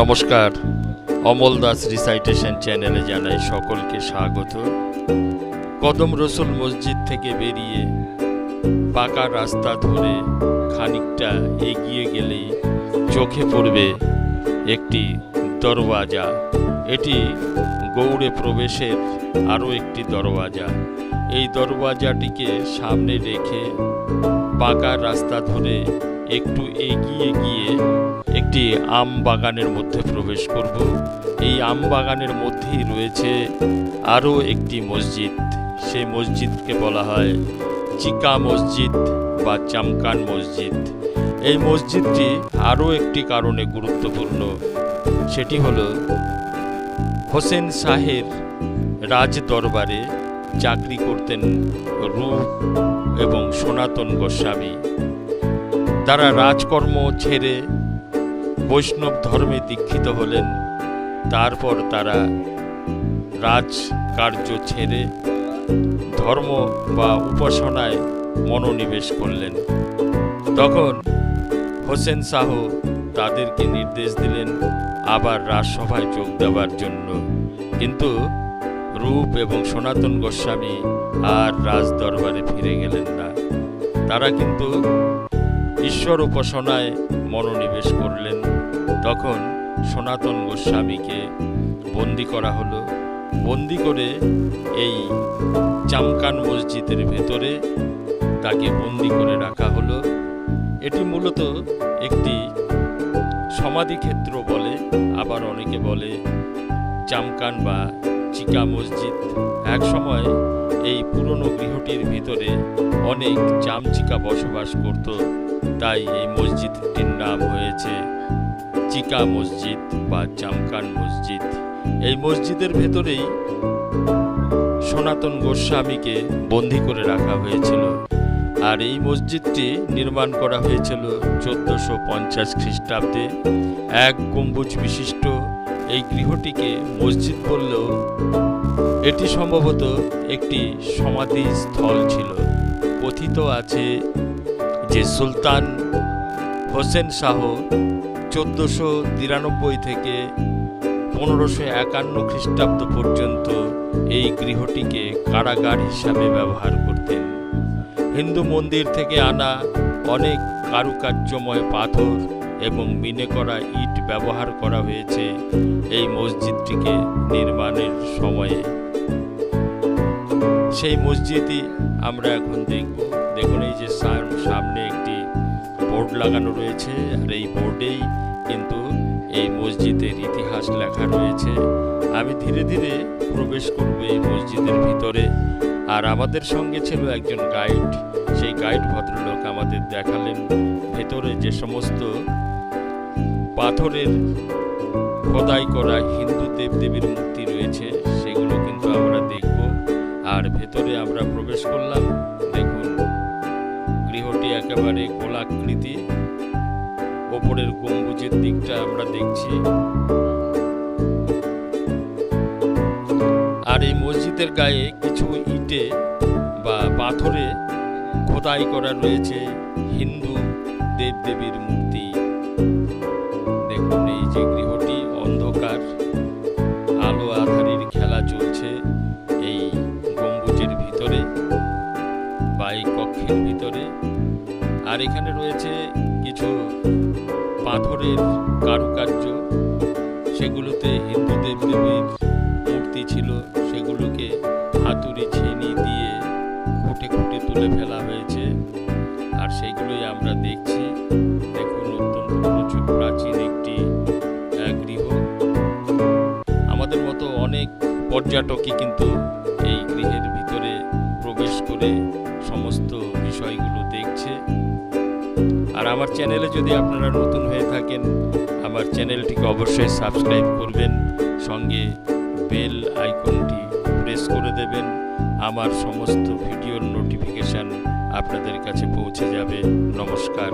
নমস্কার। অমল দাস রিসাইটেশন চ্যানেলে জানাই সকলকে স্বাগত। কদম রসুল মসজিদ থেকে বেরিয়ে পাকা রাস্তা ধরে খানিকটা এগিয়ে গেলেই চোখে পড়বে একটি দরওয়াজা। এটি গৌড়ে প্রবেশের আরও একটি দরওয়াজা। এই দরওয়াজাটিকে সামনে রেখে পাকা রাস্তা ধরে একটু এগিয়ে গিয়ে একটি আম বাগানের মধ্যে প্রবেশ করব। এই আম বাগানের মধ্যেই রয়েছে আরও একটি মসজিদ। সেই মসজিদকে বলা হয় চিকা মসজিদ বা চামকান মসজিদ। এই মসজিদটি আরও একটি কারণে গুরুত্বপূর্ণ। সেটি হল হোসেন শাহের রাজ দরবারে চাকরি করতেন রূপ এবং সনাতন গোস্বামী। তারা রাজকর্ম ছেড়ে বৈষ্ণব ধর্মে দীক্ষিত হলেন। তারপর তারা রাজ কার্য ছেড়ে ধর্ম বা উপাসনায় মনোনিবেশ করলেন। তখন হোসেন শাহ তাদেরকে নির্দেশ দিলেন আবার রাজসভায় যোগ দেওয়ার জন্য। কিন্তু রূপ এবং সনাতন গোস্বামী আর রাজ দরবারে ফিরে গেলেন না। তারা কিন্তু ঈশ্বর উপাসনায় মনোনিবেশ করলেন। তখন সনাতন গোস্বামীকে বন্দি করা হলো। বন্দি করে এই চামকান মসজিদের ভেতরে তাকে বন্দি করে রাখা হলো। এটি মূলত একটি সমাধিক্ষেত্র বলে, আবার অনেকে বলে, চামকান বা চিকা মসজিদ। এক সময় এই পুরনো গৃহটির ভিতরে অনেক চামচিকা বসবাস করত, তাই এই মসজিদটির নাম হয়েছে চিকা মসজিদ বা চামকান মসজিদ। এই মসজিদের ভেতরেই সনাতন গোস্বামীকে বন্দি করে রাখা হয়েছিল আর এই মসজিদটি নির্মাণ করা হয়েছিল চোদ্দশো পঞ্চাশ খ্রিস্টাব্দে। এক গম্বুজ বিশিষ্ট এই গৃহটিকে মসজিদ বললেও এটি সম্ভবত একটি সমাধি স্থল ছিল। কথিত আছে যে সুলতান হোসেন শাহ চোদ্দোশো তিরানব্বই থেকে পনেরোশো একান্ন খ্রিস্টাব্দ পর্যন্ত এই গৃহটিকে কারাগার হিসাবে ব্যবহার করতেন। হিন্দু মন্দির থেকে আনা অনেক কারুকার্যময় পাথর এবং মিনে করা ইট ব্যবহার করা হয়েছে এই মসজিদটিকে নির্মাণের সময়ে। সেই মসজিদই আমরা এখন দেখব। দেখুন এই যে সাম- সামনে একটি বোর্ড লাগানো রয়েছে আর এই বোর্ডেই কিন্তু এই মসজিদের ইতিহাস লেখা রয়েছে। আমি ধীরে ধীরে প্রবেশ করব এই মসজিদের ভিতরে আর আমাদের সঙ্গে ছিল একজন গাইড। সেই গাইড ভদ্রলোক আমাদের দেখালেন। ভেতরে যে সমস্ত পাথরের খোদাই করা হিন্দু দেবদেবীর মূর্তি রয়েছে, সেগুলো কিন্তু আমরা দেখব। আর ভেতরে আমরা প্রবেশ করলাম, দেখুন, গৃহটি একেবারে গোলাকৃতি। ওপরের গম্বুজের দিকটা আমরা দেখছি। আর এই মসজিদের গায়ে কিছু ইটে বা পাথরে খোদাই করা রয়েছে হিন্দু দেবদেবীর মূর্তি। এই যে গৃহটি অন্ধকার, আলো আধারির খেলা চলছে এই গম্বুজের ভিতরে বা এই কক্ষের ভিতরে। আর এখানে রয়েছে কিছু পাথরের কারুকার্য। সেগুলোতে হিন্দু দেবদেবীর মূর্তি ছিল, সেগুলোকে হাতুড়ি ছিনি দিয়ে খুঁটে খুঁটে তুলে ফেলা হয়েছে। আর সেইগুলোই আমরা দেখছি। পর্যটকই কিন্তু এই গৃহের ভিতরে প্রবেশ করে সমস্ত বিষয়গুলো দেখছে। আর আমার চ্যানেলে যদি আপনারা নতুন হয়ে থাকেন, আমার চ্যানেলটিকে অবশ্যই সাবস্ক্রাইব করবেন, সঙ্গে বেল আইকনটি প্রেস করে দেবেন। আমার সমস্ত ভিডিওর নোটিফিকেশান আপনাদের কাছে পৌঁছে যাবে। নমস্কার।